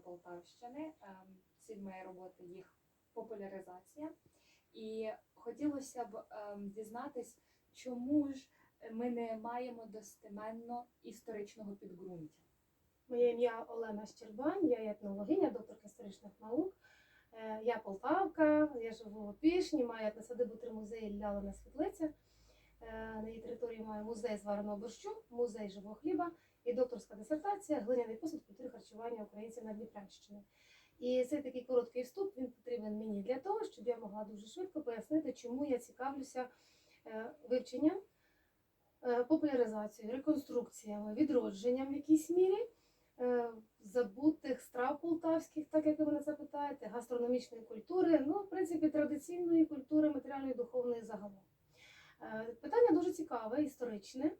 Полтавщини. Ем, Ціль моєї роботи їх популяризація. І хотілося б ем, дізнатись, чому ж ми не маємо достеменно історичного підґрунтя. Моє ім'я Олена Щербань, я етнологиня, докторка історичних наук. Е, Я Полтавка, я живу в Опішні, маю етносадибу три музеї Лялина Світлиця. Е, На її території маю музей звареного борщу, музей живого хліба і докторська дисертація глиняний посуд культури харчування українців на Дніпрянщині. І цей такий короткий вступ він потрібен мені для того, щоб я могла дуже швидко пояснити, чому я цікавлюся е, вивченням, е, популяризацією, реконструкціями, відродженням в якійсь мірі е, забутих страв полтавських, так як ви мене запитаєте, гастрономічної культури, ну, в принципі, традиційної культури, матеріальної, духовної загалом. Питання дуже цікаве, історичне.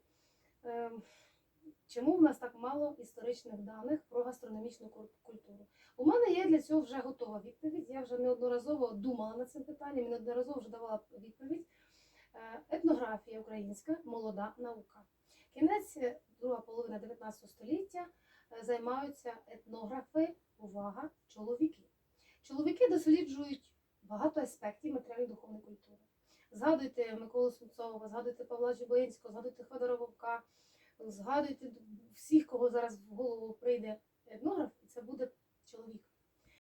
Чому в нас так мало історичних даних про гастрономічну культуру? У мене є для цього вже готова відповідь. Я вже неодноразово думала над цим питанням і неодноразово вже давала відповідь. Е, Етнографія українська молода наука. Кінець, е, друга половина 19 століття е, займаються етнографи, увага, чоловіки. Чоловіки досліджують багато аспектів матеріальної духовної культури. Згадуйте Миколу Сумцова, згадуйте Павла Жібоїнського, згадуйте Федора Вовка, згадуйте всіх, кого зараз в голову прийде. Етнограф,